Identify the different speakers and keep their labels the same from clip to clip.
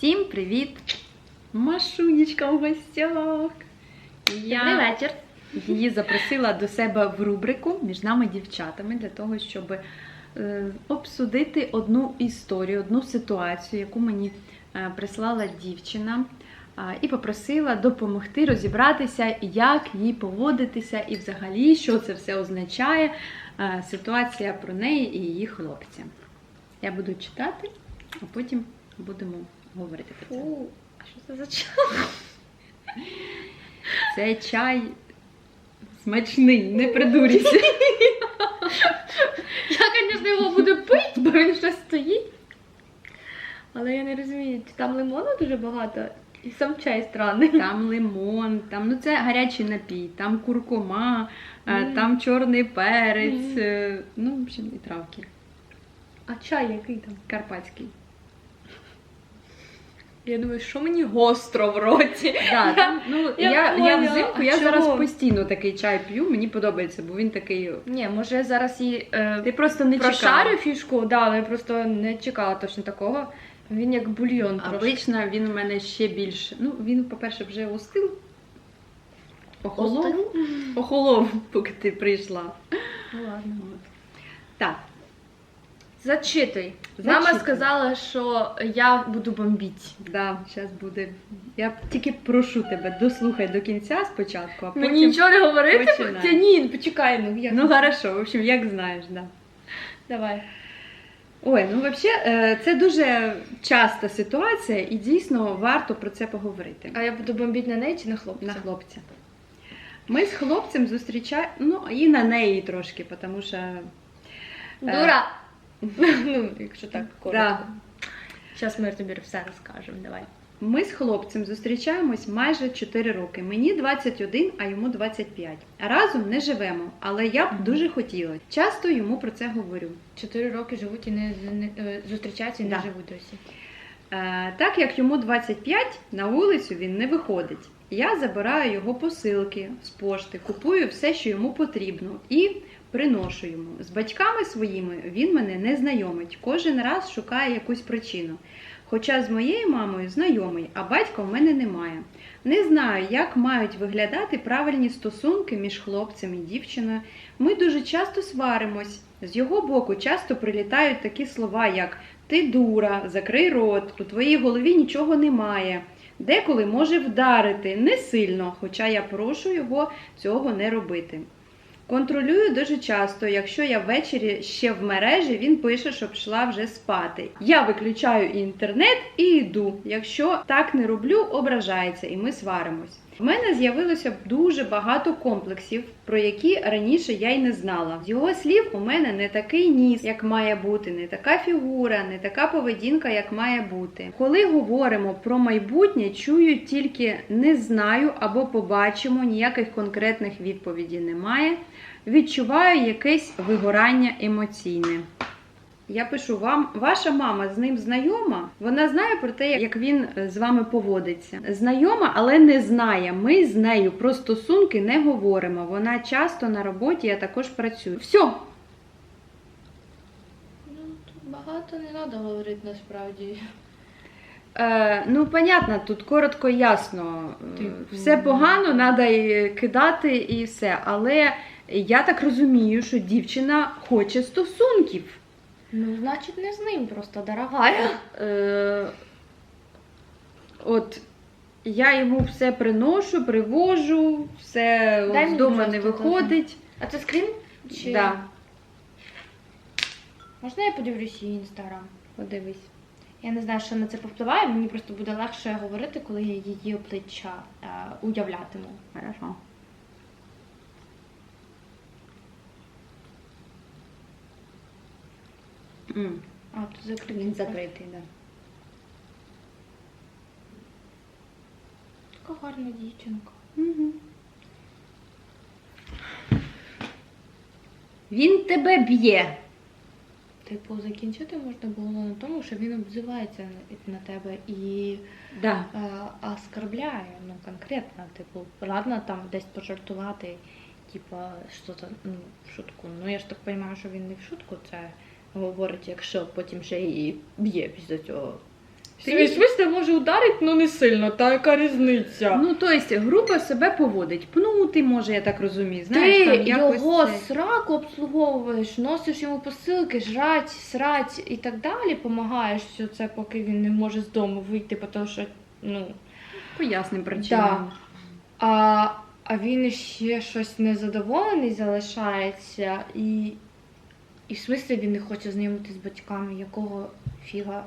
Speaker 1: Всім привіт! Машунечка у гостях. Я
Speaker 2: вечір.
Speaker 1: її запросила до себе в рубрику між нами дівчатами для того, щоб е, обсудити одну історію, одну ситуацію, яку мені е, прислала дівчина. І попросила допомогти розібратися, як їй поводитися, і взагалі, що це все означає. е, Ситуація про неї і її хлопця. Я буду читати, а потім будемо говорити про це.
Speaker 2: Фу, а що це за чай?
Speaker 1: Це чай смачний, не придурюйся.
Speaker 2: Я, звісно, його буду пити, бо він ще стоїть. Але я не розумію, чи там лимону дуже багато, і сам чай странний.
Speaker 1: Там лимон, там ну це гарячий напій, там куркума, е, там чорний перець, е, ну, в общем, і травки.
Speaker 2: А чай який там?
Speaker 1: Карпатський.
Speaker 2: Я думаю, що мені гостро в роті.
Speaker 1: Да, там, ну,
Speaker 2: я
Speaker 1: я, я,
Speaker 2: поняла.
Speaker 1: взимку
Speaker 2: А
Speaker 1: я зараз
Speaker 2: чого?
Speaker 1: постійно такий чай п'ю, мені подобається, бо він такий.
Speaker 2: Ні, може я зараз її е,
Speaker 1: Ти просто не
Speaker 2: прошарю
Speaker 1: чекав.
Speaker 2: фішку, да, але я просто не чекала точно такого. Він як бульйон трошки.
Speaker 1: Обично він у мене ще більше. Ну, він, по-перше, вже остив. Охолов. Охолов, поки ти прийшла.
Speaker 2: Ну ладно.
Speaker 1: Так,
Speaker 2: Зачитуй. Мама сказала, що я буду бомбити.
Speaker 1: Да, зараз буде. Я тільки прошу тебе, дослухай до кінця спочатку, а потім.
Speaker 2: Мені нічого не говорити?
Speaker 1: починай.
Speaker 2: Та ні, почекай, ну як?
Speaker 1: Ну хорошо, в общем, як знаєш, да.
Speaker 2: Давай.
Speaker 1: Ой, ну взагалі, це дуже часта ситуація, і дійсно варто про це поговорити.
Speaker 2: А я буду бомбити на неї чи на хлопця?
Speaker 1: На хлопця. Ми з хлопцем зустрічаємо, ну і на неї трошки, тому що. е,
Speaker 2: Дура! Ну, якщо так коротко.
Speaker 1: Да.
Speaker 2: Зараз ми тобі все розкажемо, давай.
Speaker 1: Ми з хлопцем зустрічаємось майже 4 роки. Мені 21, а йому 25. Разом не живемо, але я б дуже хотіла. Часто йому про це говорю.
Speaker 2: Чотири роки живуть і не, не е, зустрічаються і не
Speaker 1: Да.
Speaker 2: живуть досі.
Speaker 1: Е, так як йому 25, на вулицю він не виходить. Я забираю його посилки з пошти, купую все, що йому потрібно, і приношу йому. З батьками своїми він мене не знайомить. Кожен раз шукає якусь причину. Хоча з моєю мамою знайомий, а батька в мене немає. Не знаю, як мають виглядати правильні стосунки між хлопцем і дівчиною. Ми дуже часто сваримось. З його боку часто прилітають такі слова, як ти дура, закрий рот, у твоїй голові нічого немає. Деколи може вдарити не сильно, хоча я прошу його цього не робити. Контролюю дуже часто, якщо я ввечері ще в мережі, він пише, щоб йшла вже спати. Я виключаю інтернет і йду. Якщо так не роблю, ображається і ми сваримось. У мене з'явилося дуже багато комплексів, про які раніше я й не знала. З його слів, у мене не такий ніс, як має бути, не така фігура, не така поведінка, як має бути. Коли говоримо про майбутнє, чую тільки не знаю або побачимо, ніяких конкретних відповідей немає. Відчуваю якесь вигорання емоційне. Я пишу вам, ваша мама з ним знайома. Вона знає про те, як він е, з вами поводиться. Знайома, але не знає. Ми з нею про стосунки не говоримо. Вона часто на роботі, я також працюю. Все,
Speaker 2: Ну, тут багато не треба говорити насправді.
Speaker 1: Е, ну, понятно, тут коротко і ясно. Е,
Speaker 2: Типу.
Speaker 1: Все погано, треба кидати і все. Але я так розумію, що дівчина хоче стосунків.
Speaker 2: Ну, значить, не з ним просто, дорогая.
Speaker 1: Е, от я йому все приношу, привожу, все
Speaker 2: Дай
Speaker 1: з дому не
Speaker 2: теж.
Speaker 1: виходить.
Speaker 2: А це скрін? Чи...
Speaker 1: Да,
Speaker 2: Можна я подивлюсь її інстаграм?
Speaker 1: подивись.
Speaker 2: Я не знаю, що на це повпливає, мені просто буде легше говорити, коли я її обличчя е, уявлятиму.
Speaker 1: Хорошо. М,
Speaker 2: А, тут закритий.
Speaker 1: Він закритий, так. Да.
Speaker 2: Така гарна дівчинка.
Speaker 1: Мгм. Він тебе б'є.
Speaker 2: Типу, закінчити можна було на тому, що він обзивається на, на тебе і
Speaker 1: Да.
Speaker 2: е, оскорбляє, ну конкретно. Типу, ладно там десь пожартувати, типа, що то ну, в шутку. Ну я ж так розумію, що він не в шутку це говорить, якщо потім ще і б'є після цього.
Speaker 1: Ти-
Speaker 2: може ударити, ну не сильно, та яка різниця?
Speaker 1: Ну, тобто, грубо себе поводить. Пнути, може, я так розумію. Знаєш,
Speaker 2: Ти
Speaker 1: там якось
Speaker 2: його
Speaker 1: це-
Speaker 2: сраку обслуговуєш, носиш йому посилки, жрать, срать і так далі, помагаєш все це, поки він не може з дому вийти, тому що, ну.
Speaker 1: по ясним причинам.
Speaker 2: А, а він ще щось незадоволений залишається, і, і в смислі він не хоче знайомити з батьками, якого фіга.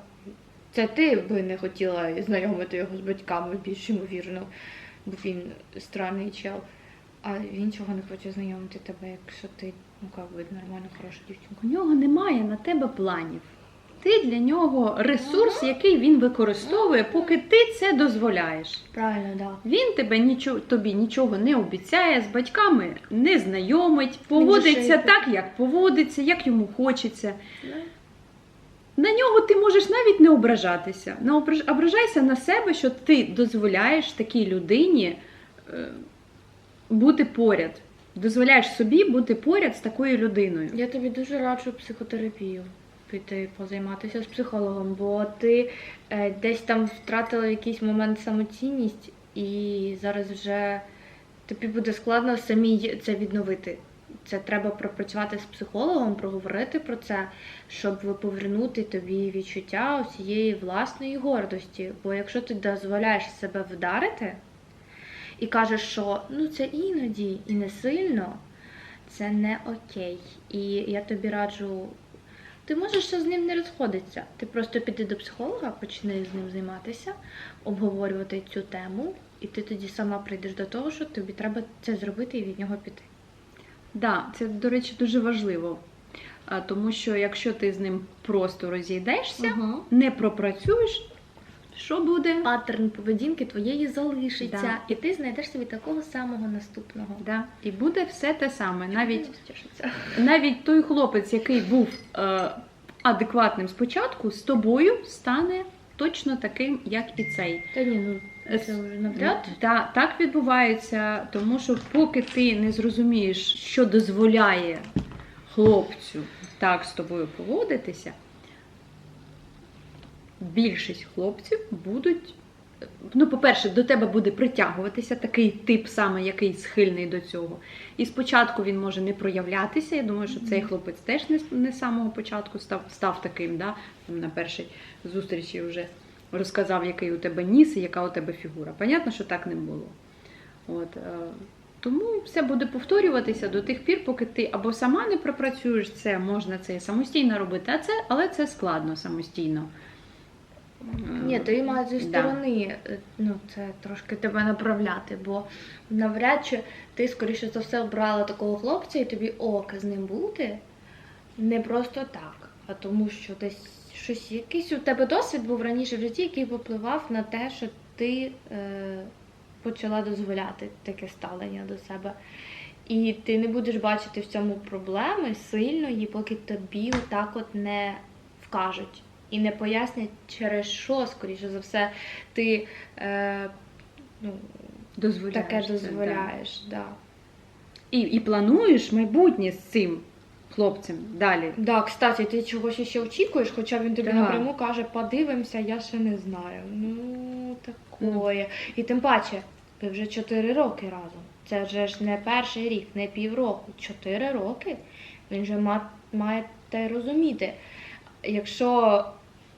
Speaker 2: Це ти би не хотіла знайомити його з батьками, більш ймовірно, бо він странний чел. А він чого не хоче знайомити тебе, якщо ти, ну би, нормальна, хороша дівчинка.
Speaker 1: У нього немає на тебе планів. Ти для нього ресурс, який він використовує, поки ти це дозволяєш.
Speaker 2: Правильно, так. Да.
Speaker 1: Він тебе нічого, тобі нічого не обіцяє, з батьками не знайомить, поводиться так, як поводиться, як йому хочеться. На нього ти можеш навіть не ображатися. Не ображайся на себе, що ти дозволяєш такій людині е, бути поряд. Дозволяєш собі бути поряд з такою людиною.
Speaker 2: Я тобі дуже раджу психотерапію піти позайматися з психологом, бо ти е, десь там втратила якийсь момент самоцінність, і зараз вже тобі буде складно самій це відновити. Це треба пропрацювати з психологом, проговорити про це, щоб повернути тобі відчуття цієї власної гордості. Бо якщо ти дозволяєш себе вдарити і кажеш, що ну це іноді і не сильно, це не окей. І я тобі раджу. Ти можеш з ним не розходитися. Ти просто піди до психолога, почни з ним займатися, обговорювати цю тему, і ти тоді сама прийдеш до того, що тобі треба це зробити і від нього піти.
Speaker 1: Да, це, до речі, дуже важливо. Тому що якщо ти з ним просто розійдешся, не пропрацюєш, що буде?
Speaker 2: Паттерн поведінки твоєї залишиться,
Speaker 1: Да.
Speaker 2: і ти знайдеш собі такого самого наступного.
Speaker 1: Да. І буде все те саме. Навіть, навіть той хлопець, який був е, адекватним спочатку, з тобою стане точно таким, як і цей.
Speaker 2: Та ні, ну це вже навряд.
Speaker 1: Та, так відбувається, тому що поки ти не зрозумієш, що дозволяє хлопцю так з тобою поводитися, більшість хлопців будуть. Ну, по-перше, до тебе буде притягуватися такий тип саме, який схильний до цього. І спочатку він може не проявлятися. Я думаю, що цей хлопець теж не, не з самого початку став, став таким. Да? Там На першій зустрічі вже розказав, який у тебе ніс і яка у тебе фігура. Понятно, що так не було. От, е, тому все буде повторюватися до тих пір, поки ти або сама не пропрацюєш це, можна це і самостійно робити, а це, але це складно самостійно.
Speaker 2: Ні, то і має зі сторони е, ну, це трошки тебе направляти, бо навряд чи ти, скоріше за все, обрала такого хлопця і тобі ок з ним бути? Не просто так, а тому що десь щось, якийсь у тебе досвід був раніше в житті, який попливав на те, що ти е, почала дозволяти таке ставлення до себе. І ти не будеш бачити в цьому проблеми сильної, поки тобі так от не вкажуть і не пояснять, через що, скоріше за все, ти е, ну,
Speaker 1: дозволяєш
Speaker 2: таке дозволяєш. Да.
Speaker 1: І, і плануєш майбутнє з цим хлопцем далі.
Speaker 2: Да, кстати, ти чогось ще очікуєш, хоча він тобі
Speaker 1: Да.
Speaker 2: напряму каже, подивимося, я ще не знаю. Ну, такое. І тим паче, ви вже 4 роки разом. Це вже ж не перший рік, не півроку. 4 роки. Він же ма- має те розуміти. Якщо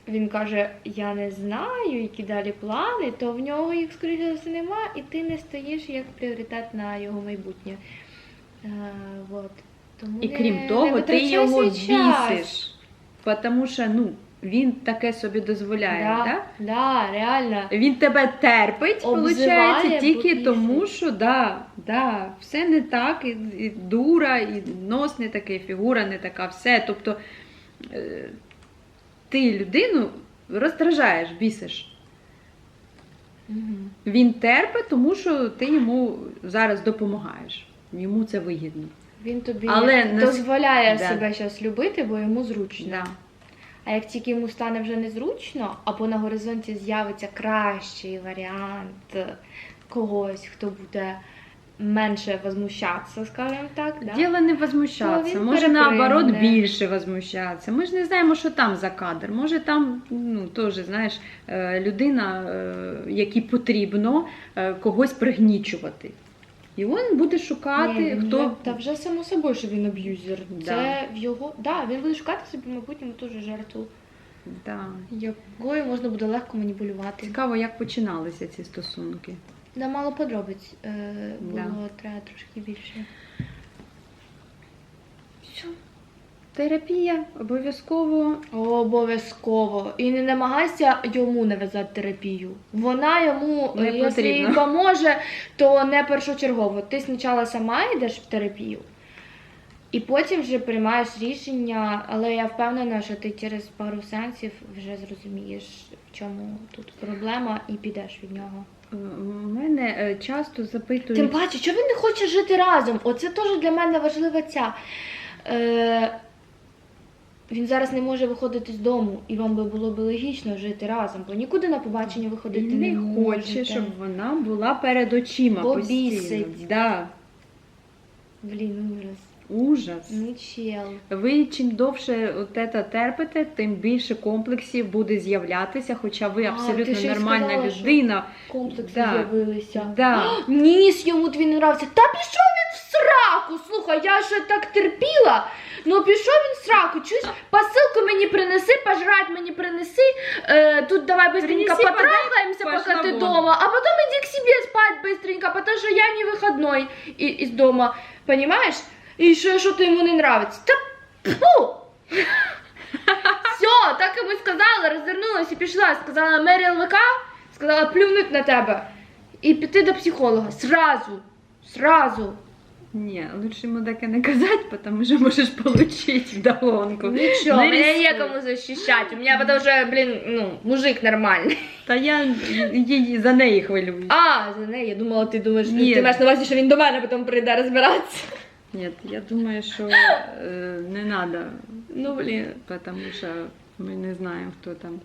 Speaker 2: він каже, я не знаю, які далі плани, то в нього їх, скоріше за все, немає, і ти не стоїш як пріоритет на його майбутнє. Е, вот. Тому
Speaker 1: І
Speaker 2: не-
Speaker 1: крім
Speaker 2: не
Speaker 1: того, ти його бісиш. Тому що ну, він таке собі дозволяє.
Speaker 2: Да,
Speaker 1: Да?
Speaker 2: да, реально.
Speaker 1: Він тебе терпить, виходить, тільки тому, що да, да, все не так, і, і дура, і нос не такий, фігура не така, все. Тобто е, ти людину роздражаєш, бісиш.
Speaker 2: Мгм.
Speaker 1: Він терпить, тому що ти йому зараз допомагаєш. Йому це вигідно.
Speaker 2: Він тобі
Speaker 1: Але
Speaker 2: дозволяє
Speaker 1: Да.
Speaker 2: себе зараз любити, бо йому зручно.
Speaker 1: Да.
Speaker 2: А як тільки йому стане вже незручно, або на горизонті з'явиться кращий варіант когось, хто буде менше возмущатися, скажімо так. Да?
Speaker 1: Діло не возмущатися,
Speaker 2: він
Speaker 1: може наоборот більше возмущатися. Ми ж не знаємо, що там за кадр. Може там ну, теж, знаєш, е, людина, е, якій потрібно е, когось пригнічувати. І він буде шукати,
Speaker 2: Ні,
Speaker 1: хто.
Speaker 2: та вже само собою, що він аб'юзер.
Speaker 1: Да.
Speaker 2: Це в його. Да, він буде шукати собі майбутньому теж жертву,
Speaker 1: Да.
Speaker 2: якою можна буде легко маніпулювати.
Speaker 1: Цікаво, як починалися ці стосунки.
Speaker 2: Да, мало подробиць е, було,
Speaker 1: Да.
Speaker 2: треба трошки більше. Все.
Speaker 1: Терапія обов'язково
Speaker 2: Обов'язково. І не намагайся йому нав'язати терапію. Вона йому,
Speaker 1: Не
Speaker 2: е, якщо їй поможе, то не першочергово. Ти спочатку сама йдеш в терапію, і потім вже приймаєш рішення, але я впевнена, що ти через пару сеансів вже зрозумієш, в чому тут проблема, і підеш від нього.
Speaker 1: Е, мене е, часто запитують.
Speaker 2: Тим паче, що він не хоче жити разом? Оце теж для мене важлива ця. Е, він зараз не може виходити з дому, і вам би було б логічно жити разом, бо нікуди на побачення виходити
Speaker 1: Він
Speaker 2: не,
Speaker 1: не хоче, щоб вона була перед очима
Speaker 2: Бо
Speaker 1: постійно. Да.
Speaker 2: Блін, ужас.
Speaker 1: Ужас.
Speaker 2: Ну чел.
Speaker 1: Ви чим довше от це терпите, тим більше комплексів буде з'являтися, хоча ви
Speaker 2: А,
Speaker 1: абсолютно
Speaker 2: ти ще й
Speaker 1: нормальна
Speaker 2: сказала, що-
Speaker 1: людина.
Speaker 2: Комплекси
Speaker 1: Да.
Speaker 2: з'явилися.
Speaker 1: Да.
Speaker 2: Ніс йому твій не нравився. Та пішов він в сраку. Слухай, я ще так терпіла. Ну пішов він в сраку. Чуєш, посилку мені принеси, пожрать мені принеси. Е, тут давай быстренько
Speaker 1: Принеси,
Speaker 2: потрахаємося,
Speaker 1: подай,
Speaker 2: поки
Speaker 1: пошла
Speaker 2: ти
Speaker 1: вон.
Speaker 2: дома, а потом иди к себе спать быстренько, потому что я не выходной и- из дома. Понимаешь? И что, что-то ему не нравится. Та фу! Все, так йому сказала, розвернулась і пішла. Сказала Мері ЛВК, сказала плюнуть на тебе і піти до психолога. Сразу. Сразу.
Speaker 1: Ні, лучше йому таке не казати, тому що можеш отримати вдогонку.
Speaker 2: Нічого,
Speaker 1: Не
Speaker 2: мене
Speaker 1: рискуй.
Speaker 2: захищати. У мене потому що, блін, ну, мужик нормальний.
Speaker 1: Та я її за неї хвилююсь.
Speaker 2: А, за неї, я думала, ти думаєш,
Speaker 1: Ні.
Speaker 2: ти маєш на увазі, що він до мене потім прийде розбиратися.
Speaker 1: Ні, я думаю, що е, не треба,
Speaker 2: Ну, блін.
Speaker 1: тому що ми не знаємо, хто там.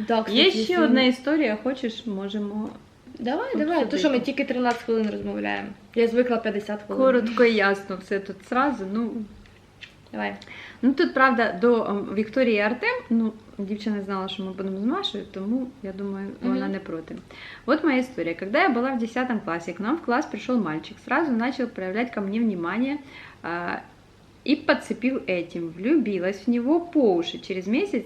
Speaker 2: Кстати,
Speaker 1: Є ще одна історія, хочеш, можемо
Speaker 2: Давай, давай, то що ми тільки 13 хвилин розмовляємо. Я звикла 50 хвилин.
Speaker 1: коротко і ясно все тут зразу. Ну,
Speaker 2: Давай.
Speaker 1: Ну тут правда до ем, Вікторії і Артем. Ну, дівчина знала, що ми будемо з Машею, тому я думаю,
Speaker 2: Мгм.
Speaker 1: вона не проти. Вот моя история. Когда я была в 10 классе, к нам в класс пришел мальчик, сразу начал проявлять ко мне внимание а, и подцепил этим. Влюбилась в него по уши. Через месяц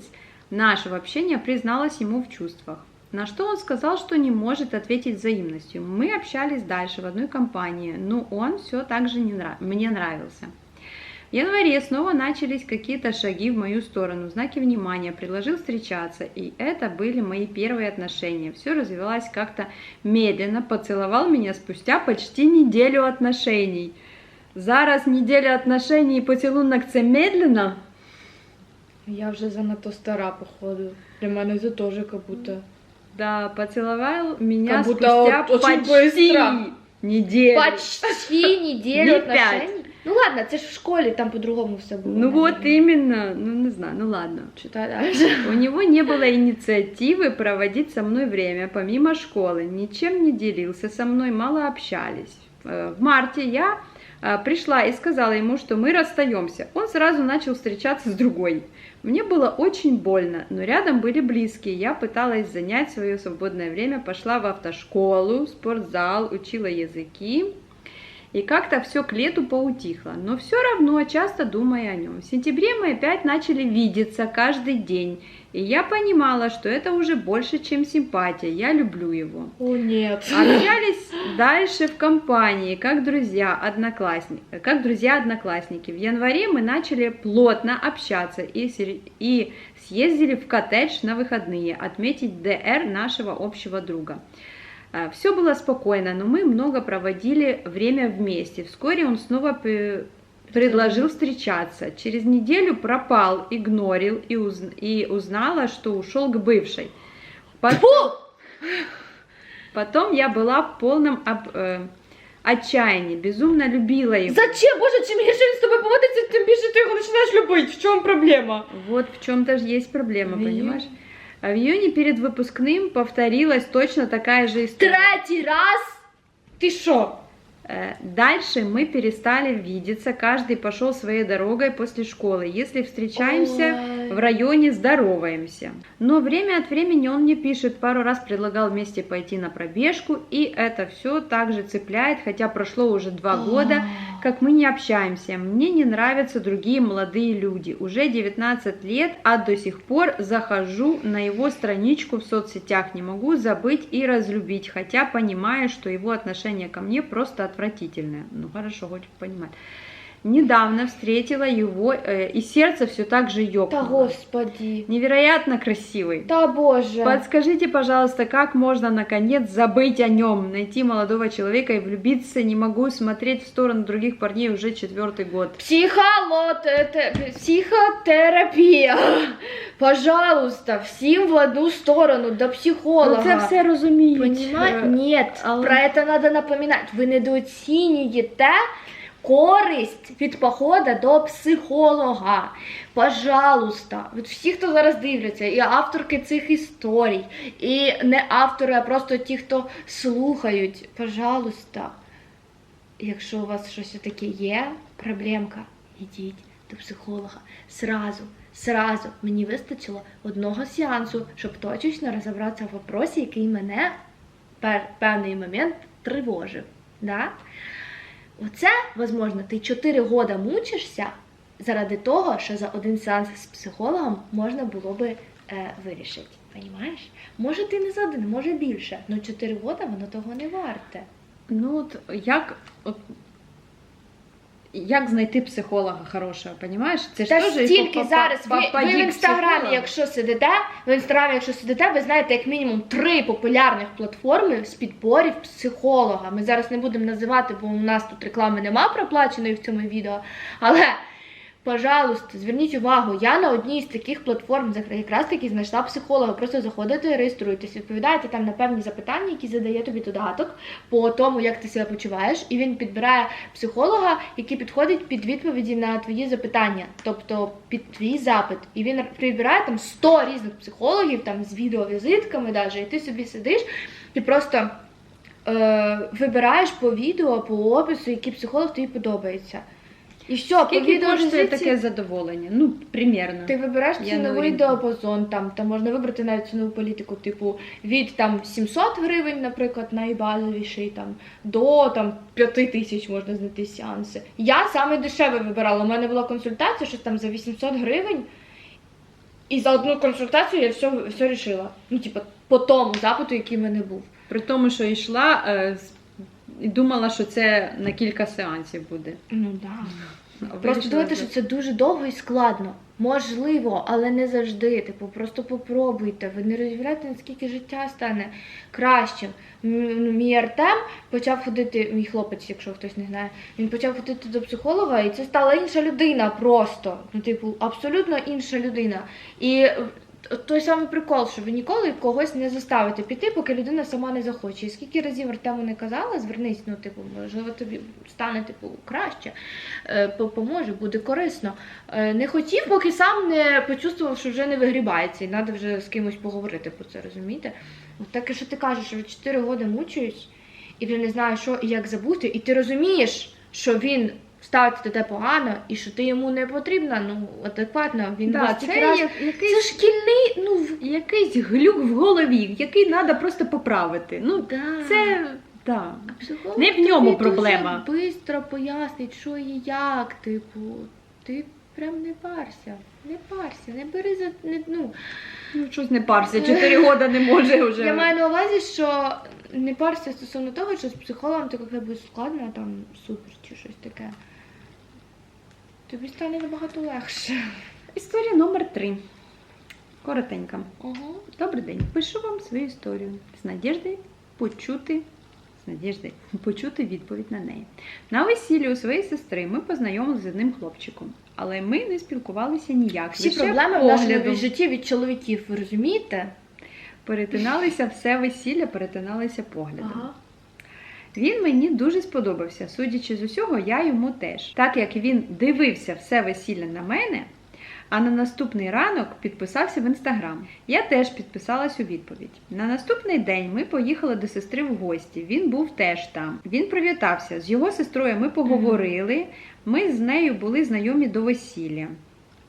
Speaker 1: нашего общения призналась ему в чувствах. На что он сказал, что не может ответить взаимностью. Мы общались дальше в одной компании, но он все так же не нрав- мне нравился. В январе снова начались какие-то шаги в мою сторону, знаки внимания, предложил встречаться, и это были мои первые отношения. Все развивалось как-то медленно, поцеловал меня спустя почти неделю отношений. Зараз неделя отношений і поцілунок це медленно.
Speaker 2: Я вже занадто стара, походу. Для мене це теж як будто.
Speaker 1: Да, поцеловал меня
Speaker 2: Как будто
Speaker 1: спустя
Speaker 2: от-
Speaker 1: почти неделю.
Speaker 2: Почти неделю
Speaker 1: Не
Speaker 2: отношений. Ну ладно, це ж в школі, там по-другому все було.
Speaker 1: Ну вот
Speaker 2: наверное.
Speaker 1: именно, ну не знаю, ну ладно.
Speaker 2: Читай дальше.
Speaker 1: У него не было инициативы проводить со мной время помимо школы, ничем не делился со мной, мало общались. Э, В марте я э, пришла и сказала ему, что мы расстаемся. Он сразу начал встречаться с другой. Мне было очень больно, но рядом были близкие. Я пыталась занять свое свободное время, пошла в автошколу, спортзал, учила языки. И как-то все к лету поутихло, но все равно часто думая о нем. В сентябре мы опять начали видеться каждый день, и я понимала, что это уже больше, чем симпатия, я люблю его.
Speaker 2: О, нет.
Speaker 1: Общались дальше в компании, как друзья, одноклассники, как друзья-одноклассники. В январе мы начали плотно общаться и, и съездили в коттедж на выходные отметить ДР нашего общего друга. Все было спокойно, но мы много проводили время вместе. Вскоре он снова пе- предложил встречаться. Через неделю пропал, игнорил и, уз- и узнала, что ушел к бывшей. Потом, потом я была в полном об- э, отчаянии, безумно любила его.
Speaker 2: Зачем? Боже, чим гірше він з тобою поводиться, тим більше ти його починаєш любити. В чому проблема?
Speaker 1: Вот в чем-то же есть проблема,
Speaker 2: В июне.
Speaker 1: понимаешь? В июне перед выпускным повторилась точно такая же история.
Speaker 2: Третий раз? Ти що?
Speaker 1: Э, Дальше мы перестали видеться, каждый пошел своей дорогой после школы. Если встречаемся,
Speaker 2: Ой.
Speaker 1: в районе здороваемся. Но время от времени он мне пишет, пару раз предлагал вместе пойти на пробежку, и это все также цепляет, хотя прошло уже два года, как мы не общаемся. Мне не нравятся другие молодые люди. Уже 19 лет, а до сих пор захожу на его страничку в соцсетях, не могу забыть и разлюбить, хотя понимаю, что его отношение ко мне просто отвратительное. Ну хорошо, хоть понимать. Недавно встретила его, э, и сердце все так же
Speaker 2: Та
Speaker 1: ёкнуло.
Speaker 2: господі.
Speaker 1: Невероятно красивый.
Speaker 2: Та Боже.
Speaker 1: Подскажите, пожалуйста, как можно наконец забыть о нем, найти молодого человека и влюбиться? Не могу смотреть в сторону других парней уже четвертый год.
Speaker 2: Психолоте... Психотерапія. Пожалуйста, всім в одну сторону, до психолога.
Speaker 1: Ну, це все розуміють.
Speaker 2: Понимаете?
Speaker 1: Е,
Speaker 2: Нет,
Speaker 1: але-
Speaker 2: про это надо напоминать. Ви недооцінюєте користь від походу до психолога. Пожалуйста, от всі, хто зараз дивляться, і авторки цих історій, і не автори, а просто ті, хто слухають, пожалуйста, якщо у вас щось таке є, проблемка, ідіть до психолога. Сразу, сразу мені вистачило одного сеансу, щоб точечно розібратися в вопросі, який мене пер, певний момент тривожив. Да? Оце, возможно, ти 4 года мучишся заради того, що за один сеанс з психологом можна було би е, вирішити. Понімаєш? Може, ти не за один, може більше. але 4 года воно того не варте.
Speaker 1: Ну от як, от, як знайти психолога хорошого, понімаєш? Це ж
Speaker 2: Та
Speaker 1: теж
Speaker 2: стільки зараз
Speaker 1: по-
Speaker 2: ви, ви в інстаграмі, якщо сидите, в інстаграмі, якщо сидите, ви знаєте як мінімум три популярних платформи з підборів психолога. Ми зараз не будемо називати, бо у нас тут реклами нема проплаченої в цьому відео. Але, пожалуйста, зверніть увагу, я на одній з таких платформ якраз таки знайшла психолога. Просто заходите, реєструєтесь, відповідаєте там на певні запитання, які задає тобі додаток по тому, як ти себе почуваєш, і він підбирає психолога, який підходить під відповіді на твої запитання, тобто під твій запит. І він підбирає там 100 різних психологів, там з відеовізитками, даже, і ти собі сидиш і просто е, вибираєш по відео, по опису, який психолог тобі подобається. І все, по
Speaker 1: Скільки коштує таке задоволення? Ну, примерно.
Speaker 2: ти вибираєш
Speaker 1: Я не
Speaker 2: ціновий
Speaker 1: орієнтуюсь.
Speaker 2: діапазон, там, там можна вибрати навіть цінову політику, типу від там 700 гривень, наприклад, найбазовіший, там до там 5 тисяч можна знайти сеанси. Я саме дешеве вибирала. У мене була консультація, щось там за 800 гривень. І за одну консультацію я все, все рішила. Ну, типу, по тому запиту, який в мене був.
Speaker 1: При тому, що йшла е, з- і думала, що це на кілька сеансів буде.
Speaker 2: Ну так. Да. Просто
Speaker 1: вирішила,
Speaker 2: що це дуже довго і складно. Можливо, але не завжди. Типу, просто попробуйте. Ви не розумієте, наскільки життя стане кращим. Ну, Мій Артем почав ходити, мій хлопець, якщо хтось не знає, він почав ходити до психолога, і це стала інша людина просто. Ну, типу, абсолютно інша людина. І той самий прикол, що ви ніколи когось не заставите піти, поки людина сама не захоче. І скільки разів Артему не казала, звернись, ну, типу, можливо, тобі стане типу краще е, поможе, буде корисно. Е, Не хотів, поки сам не почувствував, що вже не вигрібається, і треба вже з кимось поговорити про це, розумієте? От таке, що ти кажеш, що вже 4 роки мучуюсь, і вже не знаю, що і як забути, і ти розумієш, що він ставиться до тебе погано, і що ти йому не потрібна, ну, адекватно, він
Speaker 1: Да,
Speaker 2: вас
Speaker 1: це
Speaker 2: тільки раз...
Speaker 1: як-
Speaker 2: Це шкільний, ну, в-
Speaker 1: якийсь глюк в голові, який треба просто поправити. Ну,
Speaker 2: да.
Speaker 1: це да.
Speaker 2: Психолог
Speaker 1: Не в ньому проблема.
Speaker 2: Дуже швидко пояснить, що і як, типу. Ти прям не парся, не парся, не бери за не, ну.
Speaker 1: Ну, щось не парся, 4 роки не може вже.
Speaker 2: Я маю на увазі, що не парся стосовно того, що з психологом ти як буде складно, там супер чи щось таке. Тобі стане набагато легше.
Speaker 1: Історія номер 3. Коротенька.
Speaker 2: Ого.
Speaker 1: Добрий день. Пишу вам свою історію з надіждою почути. З надіждою почути відповідь на неї. На весіллі у своєї сестри ми познайомилися з одним хлопчиком, але ми не спілкувалися ніяк.
Speaker 2: Всі
Speaker 1: лише
Speaker 2: проблеми в нашому житті від чоловіків, ви розумієте?
Speaker 1: Перетиналися все весілля, перетиналися поглядом.
Speaker 2: Ага.
Speaker 1: Він мені дуже сподобався. Судячи з усього, я йому теж. Так як він дивився все весілля на мене, А на наступний ранок підписався в інстаграм. Я теж підписалась у відповідь. На наступний день ми поїхали до сестри в гості. Він був теж там. Він привітався з його сестрою. Ми поговорили. Ми з нею були знайомі до весілля.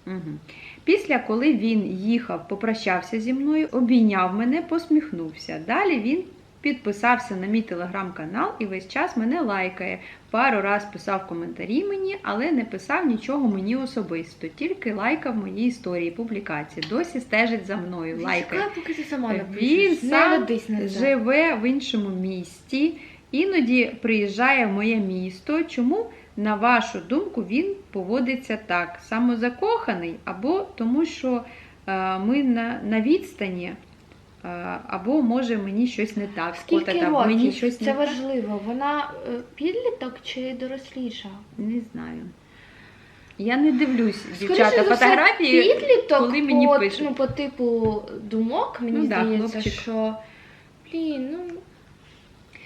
Speaker 1: Угу. Після, коли він їхав, попрощався зі мною, обійняв мене, посміхнувся. Далі він підписався на мій телеграм-канал і весь час мене лайкає. Пару раз писав коментарі мені, але не писав нічого мені особисто, тільки лайкав мої історії, публікації. Досі стежить за мною. Лайкає.
Speaker 2: Поки ти сама
Speaker 1: Він сам живе в іншому місті, іноді приїжджає в моє місто. Чому, на вашу думку, він поводиться так? Самозакоханий, або тому, що е, ми на, на відстані, або може мені щось не так.
Speaker 2: Скільки
Speaker 1: Кота,
Speaker 2: років?
Speaker 1: Мені щось
Speaker 2: Це
Speaker 1: не так.
Speaker 2: важливо. Вона е, підліток чи доросліша?
Speaker 1: Не знаю. Я не дивлюсь, дівчата, фотографії.
Speaker 2: підліток
Speaker 1: коли мені
Speaker 2: по,
Speaker 1: пишуть.
Speaker 2: ну, по типу думок, мені
Speaker 1: Ну
Speaker 2: здається,
Speaker 1: да,
Speaker 2: що блін, ну.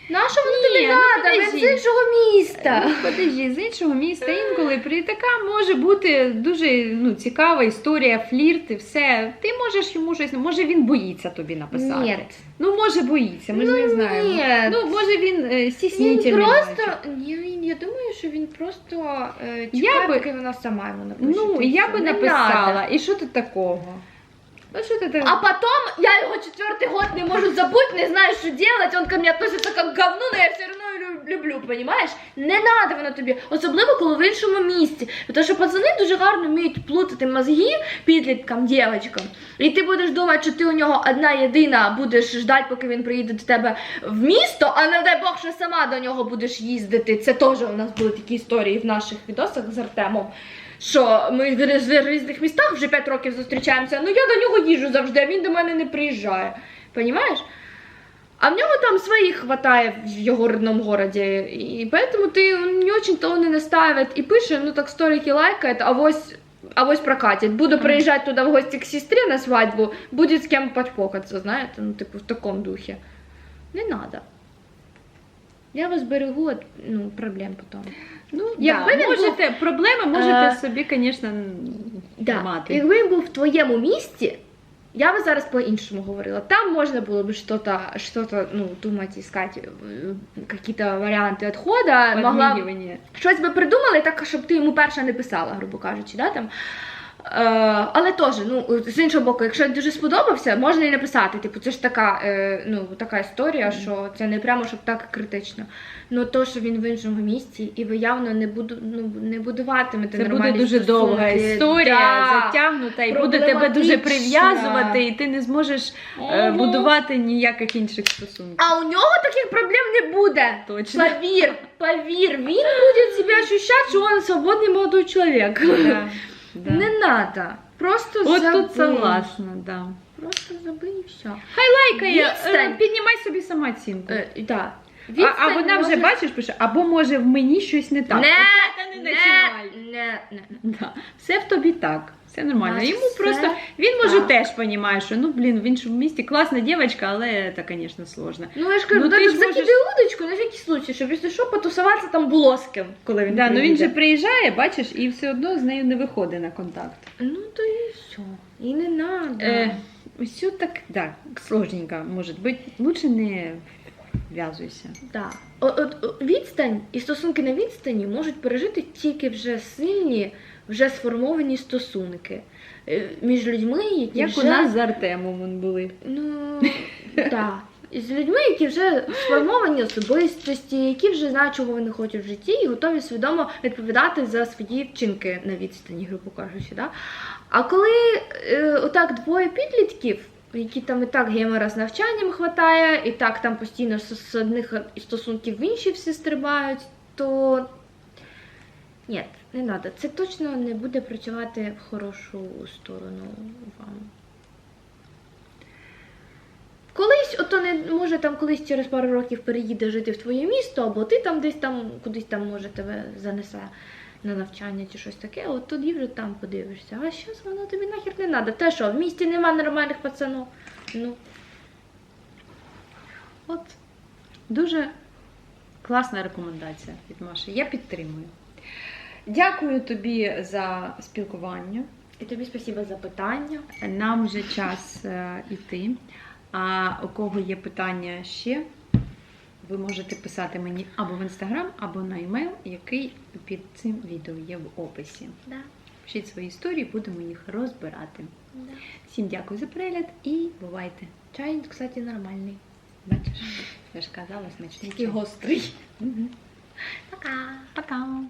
Speaker 2: Нащо воно тобі
Speaker 1: Ні, ну,
Speaker 2: треба? Він з іншого міста.
Speaker 1: Ну, Подожди, з іншого міста інколи при така може бути дуже ну, цікава історія, флірт і все. Ти можеш йому щось, може він боїться тобі написати.
Speaker 2: Ні.
Speaker 1: Ну, може боїться, ми ж не знаємо.
Speaker 2: ні.
Speaker 1: Ну, може він е,
Speaker 2: Він просто. Він- я думаю, що він просто е,
Speaker 1: Я
Speaker 2: чекає,
Speaker 1: би-
Speaker 2: поки вона сама йому напише.
Speaker 1: Ну, я би написала.
Speaker 2: надо.
Speaker 1: І що тут такого? Ну, ти так?
Speaker 2: А потом я его четвертый год не можу забыть, не знаю, что делать. Он ко мне относится как к но я все равно люблю, понимаєш? Не надо воно тобі, особливо коли в іншому місці. Тому що пацани дуже гарно вміють плутати мозги підліткам, дівчаткам. І ти будеш думати, що ти у нього одна єдина будеш ждати, поки він приїде до тебе в місто, а не дай Бог, що сама до нього будеш їздити. Це теж у нас були такі історії в наших відосах з Артемом. Що ми в різних містах вже 5 років зустрічаємося, ну я до нього їжджу завжди, а він до мене не приїжджає. Понімаєш? А в нього там своїх хватає в його родном городі. І поэтому ти не очень-то он и наставит. І пише, ну так сторики лайкает, а вось, а вось прокатит. Буду приїжджати туди в гості к сестрі на свадьбу, буде з кем подпокатися, знаєте, ну типу в такому духі. Не надо. Я вас берегу від ну, проблем потім.
Speaker 1: Ну,
Speaker 2: Якби
Speaker 1: да,
Speaker 2: він
Speaker 1: можете, проблеми можете
Speaker 2: Е,
Speaker 1: собі, звісно,
Speaker 2: Да.
Speaker 1: мати.
Speaker 2: Якби він був в твоєму місті, я би зараз по-іншому говорила. Там можна було б что-то, ну, думати, искати э, какие-то варіанти відходу. Могла щось би придумали, так, щоб ти йому перша не писала, грубо кажучи, да, там. Е, але теж, ну, з іншого боку, якщо дуже сподобався, можна і написати. Типу, це ж така, е, ну, така історія, що це не прямо щоб так критично. Ну, то, що він в іншому місці, і ви явно не буду, ну, не будуватимете
Speaker 1: Це буде дуже довга історія,
Speaker 2: Да.
Speaker 1: затягнута, і буде тебе дуже прив'язувати, і ти не зможеш е, будувати ніяких інших стосунків.
Speaker 2: А у нього таких проблем не буде.
Speaker 1: Точно.
Speaker 2: Повір, повір, він буде себе ощущати, що він свободний молодой чоловік.
Speaker 1: Да, да.
Speaker 2: Не надо. Просто
Speaker 1: От
Speaker 2: забий.
Speaker 1: тут согласна, да.
Speaker 2: Просто забий і все.
Speaker 1: Лайкає,
Speaker 2: Відстань.
Speaker 1: е, піднімай собі самооцінку.
Speaker 2: Е, да.
Speaker 1: А, а вона вже бачиш, пише, або може в мені щось не так.
Speaker 2: Не,
Speaker 1: Та не
Speaker 2: не,
Speaker 1: починай.
Speaker 2: не, не, не.
Speaker 1: Да. Все в тобі так. Все нормально. Йому
Speaker 2: все
Speaker 1: просто він може
Speaker 2: так.
Speaker 1: теж розуміє, що ну блін, в іншому місті класна дівчинка, але це, звісно, сложно.
Speaker 2: Ну я ж кажу,
Speaker 1: Ну, ти ж
Speaker 2: закидай удочку на всякий случай, щоб якщо що, потусуватися там було з ким, коли він
Speaker 1: Да, ну він
Speaker 2: приїде.
Speaker 1: же приїжджає, бачиш, і все одно з нею не виходить на контакт.
Speaker 2: Ну то і все. І не надо.
Speaker 1: Е, все так, да, сложненько може бути. Лучше не вв'язуйся.
Speaker 2: Да. О- От, відстань і стосунки на відстані можуть пережити тільки вже сильні, вже сформовані стосунки е, між людьми, які
Speaker 1: Як
Speaker 2: вже...
Speaker 1: у нас з Артемом були.
Speaker 2: Ну, так. З людьми, які вже сформовані особистості, які вже знають, чого вони хочуть в житті, і готові свідомо відповідати за свої вчинки на відстані, грубо кажучи. Да? А коли е, отак двоє підлітків, які там і так геймера з навчанням хватає, і так там постійно з, одних стосунків в інші всі стрибають, то ні, не треба. Це точно не буде працювати в хорошу сторону вам. Колись, ото не може там колись через пару років переїде жити в твоє місто, або ти там десь там кудись там може тебе занесе на навчання чи щось таке, от тоді вже там подивишся. А зараз воно тобі нахер не треба. Те що, в місті нема нормальних пацанів. Ну,
Speaker 1: От дуже класна рекомендація від Маші. Я підтримую. Дякую тобі за спілкування.
Speaker 2: І тобі спасибо за питання.
Speaker 1: Нам вже час е, іти. А у кого є питання ще, ви можете писати мені або в інстаграм, або на емейл, який під цим відео є в описі.
Speaker 2: Да.
Speaker 1: Пишіть свої історії, будемо їх розбирати.
Speaker 2: Да.
Speaker 1: Всім дякую за перегляд і бувайте.
Speaker 2: Чай, кстати, нормальний.
Speaker 1: Бачиш, я ж казала, смачний.
Speaker 2: Такий гострий. Пока.
Speaker 1: Пока.